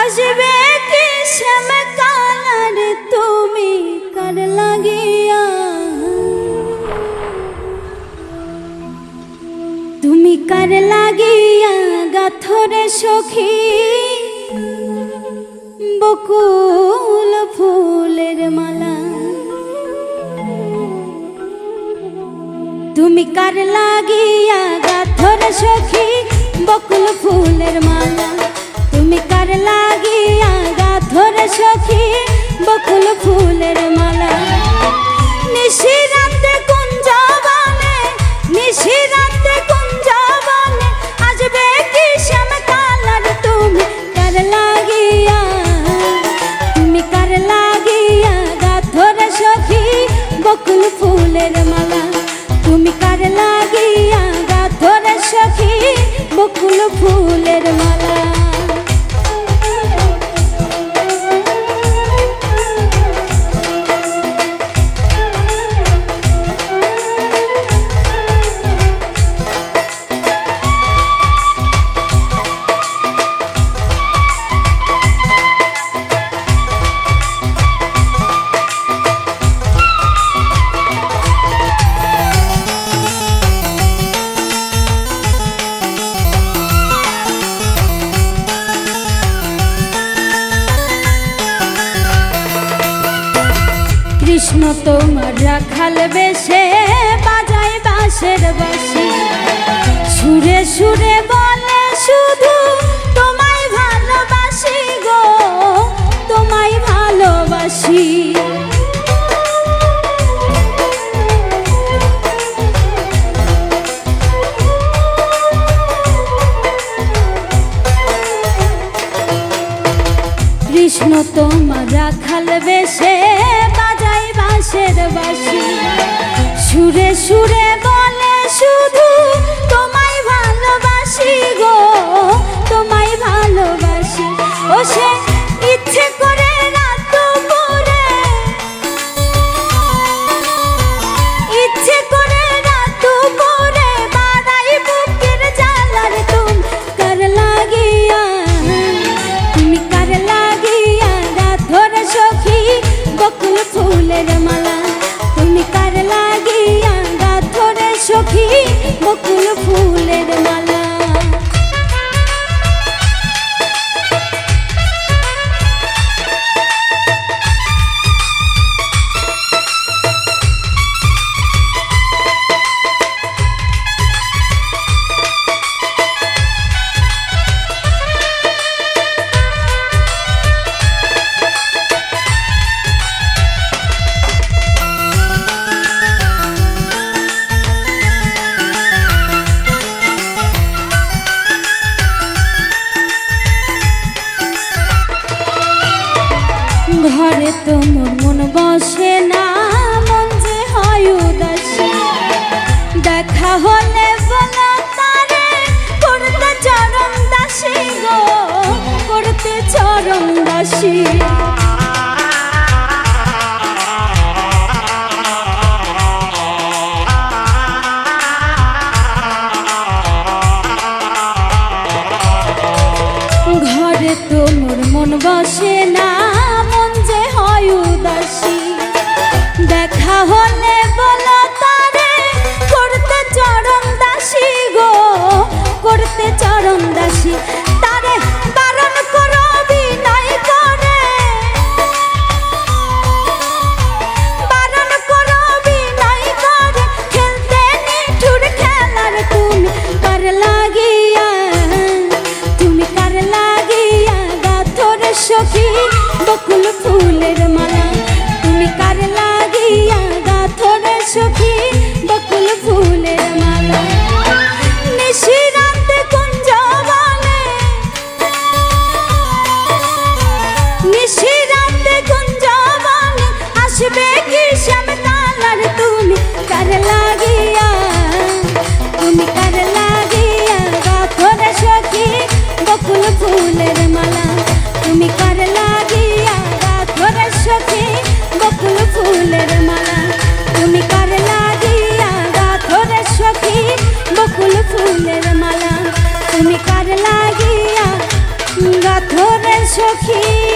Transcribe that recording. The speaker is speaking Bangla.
আসবে কি শ্যামকালার তুমি কার লাগিয়া? তুমি কার লাগিয়া গাথরে সখী? বকুল ফুলের মালা। তুমি কার লাগিয়া গাথর সখী? বকুল ফুলের মালা। ফুলের মালা। নিশিরাতে কুঞ্জবনে নিশিরাতে কুঞ্জবনে আসবে কি শ্যাম কালার তুমি কার লাগিয়া? তুমি কার লাগিয়া গাথর সখী বকুল ফুলের মালা। তুমি কার লাগিয়া গাথর সখী বকুল ফুলের কৃষ্ণ তোমার রাখাল বেশে, বাজায় বাঁশের বাসি। সুরে সুরে বলে শুধু, তোমায় ভালোবাসি গো, তোমায় ভালোবাসি। কৃষ্ণ তোমার রাখাল বেশে বাজাই বাঁশের বাসি সুরে সুরে বলে শুধু তো মন বসে না, মন যে হয় উদাসী। দেখা হলে করতে করতে ঘরে তো মোর মন বসে দাসী মালা